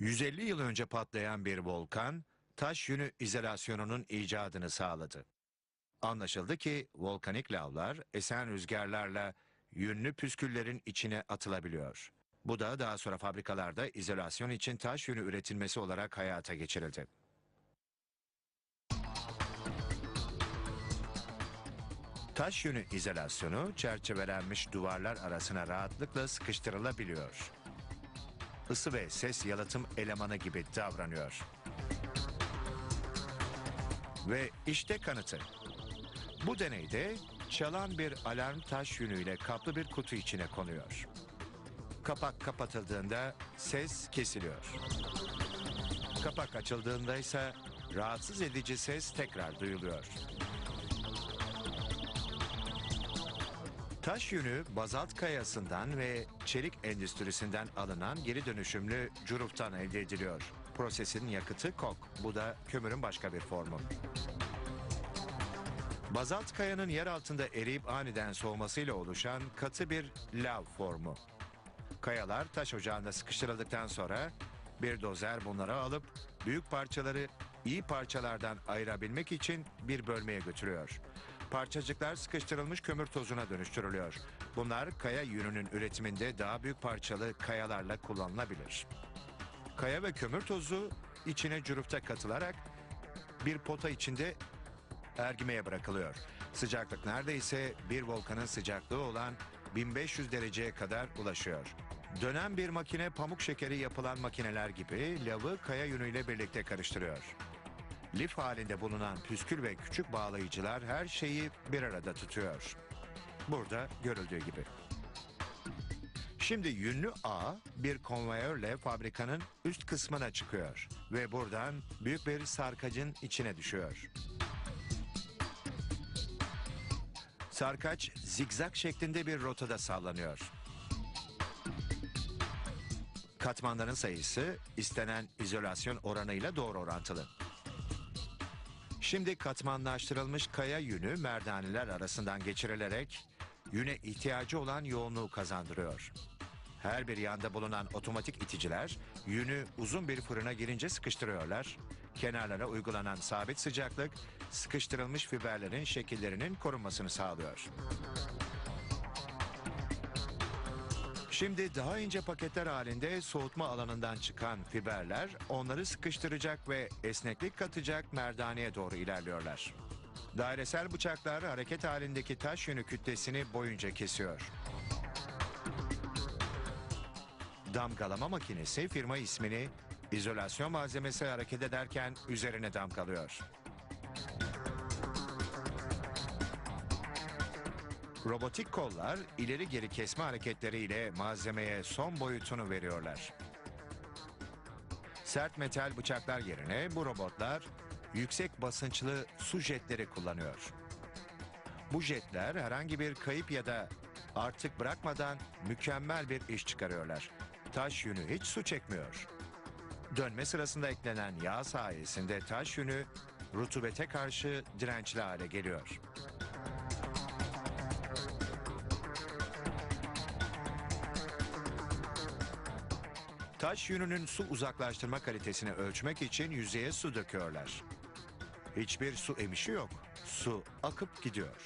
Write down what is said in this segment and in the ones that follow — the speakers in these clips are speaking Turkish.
150 yıl önce patlayan bir volkan, taş yünü izolasyonunun icadını sağladı. Anlaşıldı ki volkanik lavlar esen rüzgarlarla yünlü püsküllerin içine atılabiliyor. Bu da daha sonra fabrikalarda izolasyon için taş yünü üretilmesi olarak hayata geçirildi. Taş yünü izolasyonu çerçevelenmiş duvarlar arasına rahatlıkla sıkıştırılabiliyor. Isı ve ses yalıtım elemanı gibi davranıyor. Ve işte kanıtı. Bu deneyde çalan bir alarm taş yünüyle kaplı bir kutu içine konuyor. Kapak kapatıldığında ses kesiliyor. Kapak açıldığında ise rahatsız edici ses tekrar duyuluyor. Taş yünü bazalt kayasından ve çelik endüstrisinden alınan geri dönüşümlü curuftan elde ediliyor. Prosesin yakıtı kok. Bu da kömürün başka bir formu. Bazalt kayanın yer altında eriyip aniden soğumasıyla oluşan katı bir lav formu. Kayalar taş ocağında sıkıştırıldıktan sonra bir dozer bunları alıp büyük parçaları iyi parçalardan ayırabilmek için bir bölmeye götürüyor. Parçacıklar sıkıştırılmış kömür tozuna dönüştürülüyor. Bunlar kaya yününün üretiminde daha büyük parçalı kayalarla kullanılabilir. Kaya ve kömür tozu içine cürufta katılarak bir pota içinde ergimeye bırakılıyor. Sıcaklık neredeyse bir volkanın sıcaklığı olan 1500 dereceye kadar ulaşıyor. Dönen bir makine pamuk şekeri yapılan makineler gibi lavı kaya yünüyle birlikte karıştırıyor. Lif halinde bulunan püskül ve küçük bağlayıcılar her şeyi bir arada tutuyor. Burada görüldüğü gibi. Şimdi yünlü ağ bir konveyörle fabrikanın üst kısmına çıkıyor ve buradan büyük bir sarkacın içine düşüyor. Sarkaç zigzag şeklinde bir rotada sallanıyor. Katmanların sayısı istenen izolasyon oranıyla doğru orantılı. Şimdi katmanlaştırılmış kaya yünü merdaneler arasından geçirilerek yüne ihtiyacı olan yoğunluğu kazandırıyor. Her bir yanda bulunan otomatik iticiler yünü uzun bir fırına girince sıkıştırıyorlar. Kenarlara uygulanan sabit sıcaklık sıkıştırılmış fiberlerin şekillerinin korunmasını sağlıyor. Şimdi daha ince paketler halinde soğutma alanından çıkan fiberler onları sıkıştıracak ve esneklik katacak merdaneye doğru ilerliyorlar. Dairesel bıçaklar hareket halindeki taş yünü kütlesini boyunca kesiyor. Damgalama makinesi firma ismini izolasyon malzemesi hareket ederken üzerine damgalıyor. Robotik kollar ileri geri kesme hareketleriyle malzemeye son boyutunu veriyorlar. Sert metal bıçaklar yerine bu robotlar yüksek basınçlı su jetleri kullanıyor. Bu jetler herhangi bir kayıp ya da artık bırakmadan mükemmel bir iş çıkarıyorlar. Taş yünü hiç su çekmiyor. Dönme sırasında eklenen yağ sayesinde taş yünü rutubete karşı dirençli hale geliyor. Taş yününün su uzaklaştırma kalitesini ölçmek için yüzeye su döküyorlar. Hiçbir su emişi yok. Su akıp gidiyor.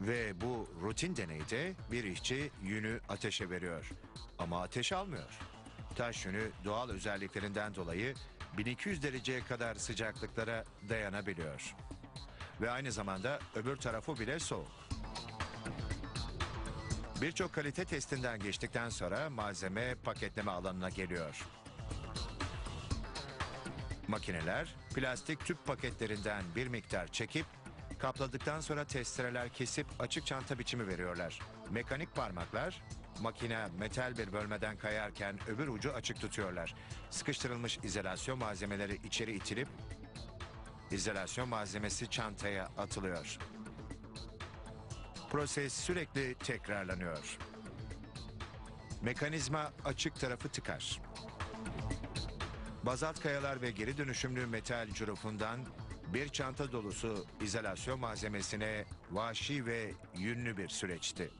Ve bu rutin deneyde bir işçi yünü ateşe veriyor. Ama ateş almıyor. Taş yünü doğal özelliklerinden dolayı 1200 dereceye kadar sıcaklıklara dayanabiliyor. Ve aynı zamanda öbür tarafı bile soğuk. Birçok kalite testinden geçtikten sonra malzeme paketleme alanına geliyor. Makineler plastik tüp paketlerinden bir miktar çekip kapladıktan sonra testereler kesip açık çanta biçimi veriyorlar. Mekanik parmaklar makine metal bir bölmeden kayarken öbür ucu açık tutuyorlar. Sıkıştırılmış izolasyon malzemeleri içeri itilip izolasyon malzemesi çantaya atılıyor. Proses sürekli tekrarlanıyor. Mekanizma açık tarafı tıkar. Bazalt kayalar ve geri dönüşümlü metal curufundan bir çanta dolusu izolasyon malzemesine vahşi ve yünlü bir süreçti.